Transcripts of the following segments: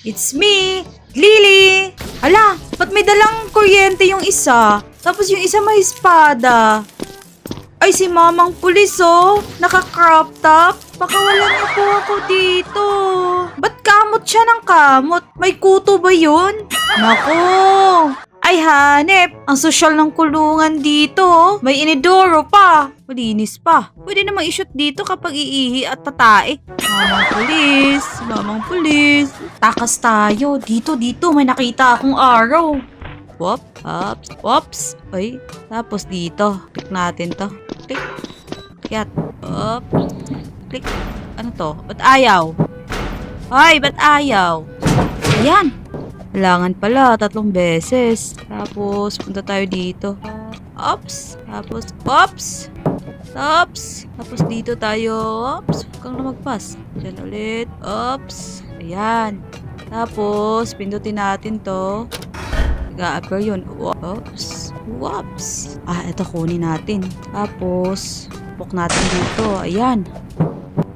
It's me, Lily! Hala, ba't may dalang kuryente yung isa? Tapos yung isa may espada. Ay, si mamang pulis oh. Naka-crop top. Baka wala niyo po ako dito. Ba't kamot siya ng kamot? May kuto ba yun? Nako! Ay, hanep. Ang sosyal ng kulungan dito. oh. May inidoro pa. Malinis pa. Pwede namang i-shoot dito kapag iihi at tatae. Mamang pulis. Mamang pulis. Takas tayo. Dito, dito. May nakita akong araw. Whoop, ups, whoops. Ay, tapos dito. Click natin to. Click. Click. Up. Click. Ano to? Ba't ayaw? Ay, ba't ayaw? Ayan. Kailangan pala, tatlong beses. Tapos, punta tayo dito. Ops. Tapos, ops. Ops. Tapos dito tayo. Ops. Huwag kang lumagpas. Diyan ulit. Ops. Ayan. Tapos, pindutin natin to. Nag-a-appear yun. Oops. Whoops. Ah, ito kunin natin. Tapos, puk natin dito. Ayan.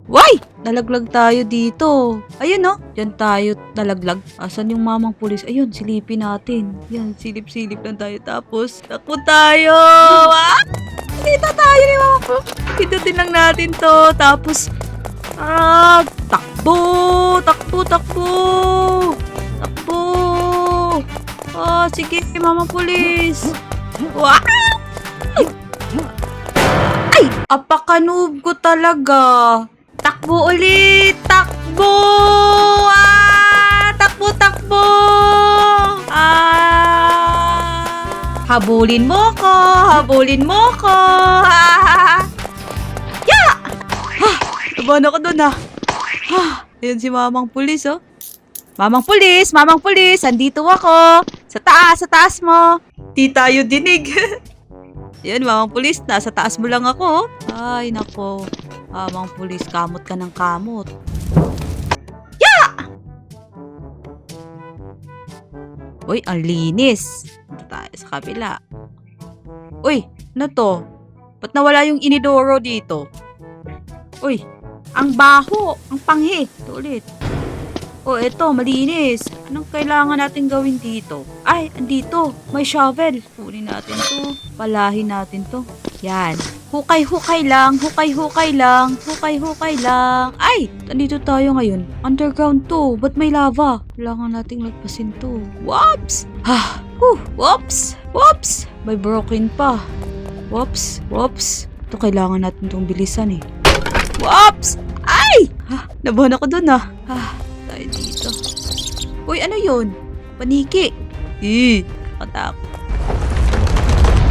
Why? Nalaglag tayo dito. Ayun no. Diyan tayo nalaglag. Asan yung mamang pulis? Ayun, silipin natin. Yan, silip-silip lang tayo. Tapos, takbo tayo. Ah! Dito tayo ni mama pulis. Pindutin lang natin to. Tapos, ah, takbo, takbo, takbo. Takbo. Ah, sige, mama pulis. Wow! Ay! Apakanoob ko talaga. Takbo ulit! Takbo! Ah! Takbo, takbo! Ah! Habulin mo ko! Habulin mo ko! Ah! Ya! Ha! Tabahan ako doon ah. Ha! Ayun si mamang pulis oh. Mamang pulis! Mamang pulis! Andito ako! Sa taas! Sa taas mo! Di tayo dinig. Yan, mamang pulis, nasa taas mo lang ako. oh. Ay, nako. Mamang pulis, kamot ka ng kamot. Ya! Uy, ang linis. Punta tayo sa kabila. Uy, ano to? Ba't nawala yung inidoro dito? Uy, ang baho, ang panghi. Ito ulit. Oh, eto, malinis. Anong kailangan natin gawin dito? Ay, andito. May shovel. Kunin natin to. Palahin natin to. Yan. Hukay-hukay lang. Hukay-hukay lang. Hukay-hukay lang. Ay! Andito tayo ngayon. Underground to. Ba't may lava? Kailangan nating lagpasin to. Whoops! Ha! Whew! Whoops! Whoops! May broken pa. Whoops! Whoops! Ito kailangan natin itong bilisan eh. Whoops! Ay! Ha! Nabahan ako dun ah. Ah, tayo dito. Uy, ano yun? Paniki. Eh, katak.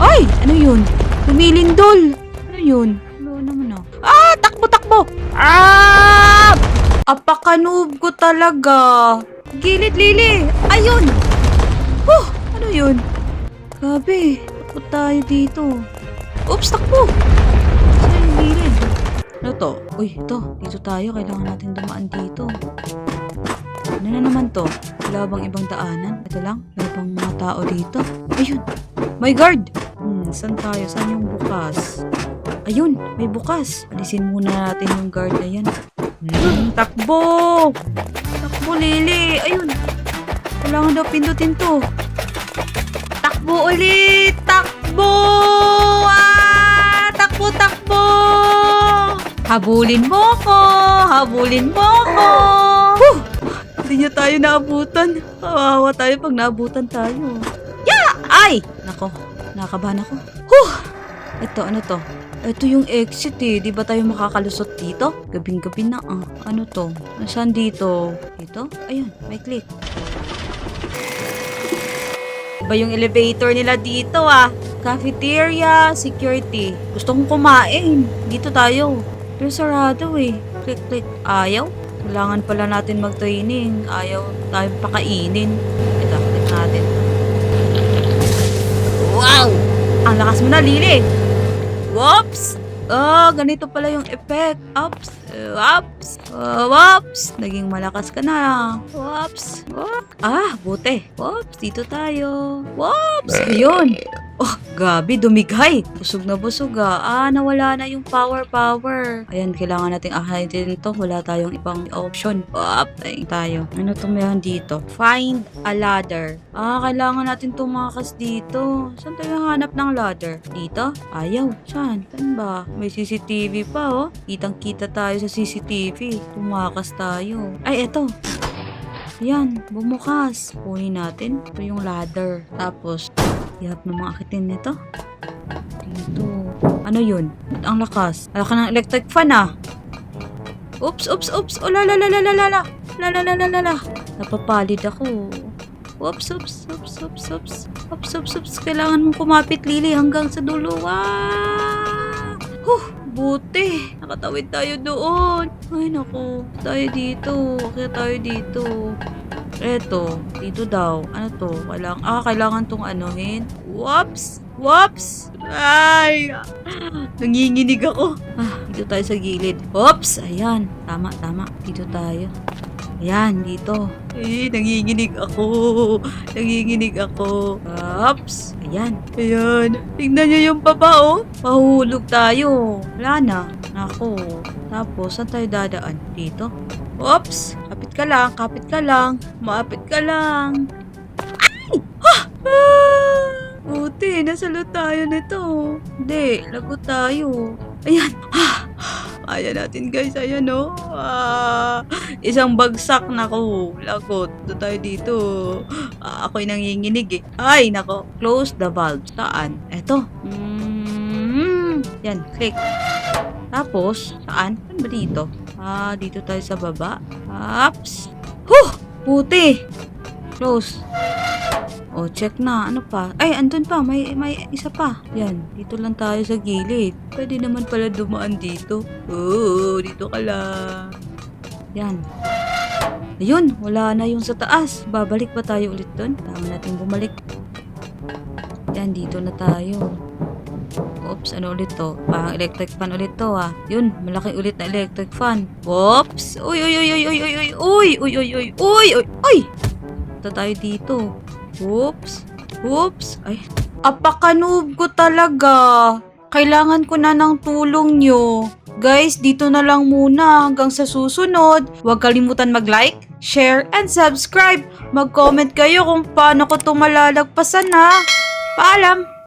Ay! Ano yun? Lumilindol. Yun? Ano naman ah? Ah! Takbo, takbo! Ah! Apakanoob ko talaga. Gilid, Lili. Ayun! Huh! Ano yun? Grabe. Takbo tayo dito. Oops, takbo! Saan yung gilid? Ano to? Uy, ito. Dito tayo. Kailangan natin dumaan dito. Ano na naman to? Wala bang ibang daanan? Ito lang? Wala bang mga tao dito? Ayun! May guard! Hmm, saan tayo? Saan yung bukas? Ayun! May bukas! Alisin muna natin yung guard na yan. Hmm, takbo! Takbo, Lili! Ayun! Kailangan daw pindutin to. Takbo ulit! Takbo! Ah! Takbo, takbo! Habulin mo ko! Habulin mo ko! Huh! Hindi niya tayo naabutan. Kawawa tayo pag naabutan tayo. Ya! Ay! Nako, nakabahan ako. Huh! Ito, ano to? Ito yung exit eh. Di ba tayo makakalusot dito? Gabing-gabi na ah. Ano to? Nasaan dito? Dito? Ayun, may click. Iba yung elevator nila dito ah. Cafeteria, security. Gusto kong kumain. Dito tayo. Pero sarado eh. Click, click. Ayaw? Kailangan pala natin mag-training. Ayaw tayo pakainin. Ito, click natin. Wow! Ang lakas mo na, Lili! Whoops! Oh, ganito pala yung effect. Ups, ups, uh, whoops. Naging malakas ka na. Whoops. Whoop. Ah, buti. Whoops, dito tayo. Whoops. Ayun. Oh, gabi, dumigay. Busog na busog ah. Ah, nawala na yung power power. Ayan, kailangan nating akayin to. Wala tayong ibang option. Up, tayo. Ano itong meron dito? Find a ladder. Ah, kailangan natin tumakas dito. Saan tayo hanap ng ladder? Dito? Ayaw. Saan? Saan ba? May CCTV pa oh. Kitang kita tayo sa CCTV. Tumakas tayo. Ay, eto. Yan, bumukas. Kunin natin. Ito yung ladder. Tapos, Ihap na mga akitin nito. Dito. Ano yun? Ang lakas? Wala ng electric fan ah. Oops, oops, oops. Oh, la la la la la la la. La la la la. Napapalid ako. Oops, oops, oops, oops, oops. Oops, oops, oops. Kailangan mong kumapit, Lily, hanggang sa dulo. Wow! Huh, buti. Nakatawid tayo doon. Ay, naku. Tayo dito. Kaya tayo dito. Eto, dito daw. Ano to? Kailangan, ah, kailangan tong anuhin. Whoops! Whoops! Ay! Nanginginig ako. Ah, dito tayo sa gilid. Oops! Ayan. Tama, tama. Dito tayo. Ayan, dito. Eh, nanginginig ako. Nanginginig ako. Oops! Ayan. Ayan. Tingnan niyo yung baba, oh. Mahulog tayo. Wala na. Ako. Tapos, saan tayo dadaan? Dito? Oops! Kapit ka lang, kapit ka lang. Maapit ka lang. Ay! Ha! Ah! Buti, nasalo tayo nito. Hindi, lagot tayo. Ayan. Ha! Ayan natin guys, ayan o. Ah, isang bagsak nako. Lagot. Doon tayo dito. Ah, ako'y nanginginig eh. Ay, nako. Close the valve. Saan? Eto. Mm, yan, click. Tapos, saan? Saan ba dito? Ah, dito tayo sa baba. Ups! Huh! Puti! Close. Oh, check na. Ano pa? Ay, andun pa. May, may isa pa. Yan. Dito lang tayo sa gilid. Pwede naman pala dumaan dito. Oo, dito ka lang. Yan. Ayun, wala na yung sa taas. Babalik ba tayo ulit doon? Tama natin bumalik. Yan, dito na tayo. Oops, ano ulit to? Parang electric fan ulit to ah. Yun, malaki ulit na electric fan. Oops! Uy, uy, uy, uy, uy, uy, uy, uy, uy, uy, uy, uy, uy, uy! Ito tayo dito. Oops! Oops! Ay, apakanoob ko talaga. Kailangan ko na ng tulong nyo. Guys, dito na lang muna hanggang sa susunod. Huwag kalimutan mag-like, share, and subscribe. Mag-comment kayo kung paano ko ito malalagpasan ha. Paalam!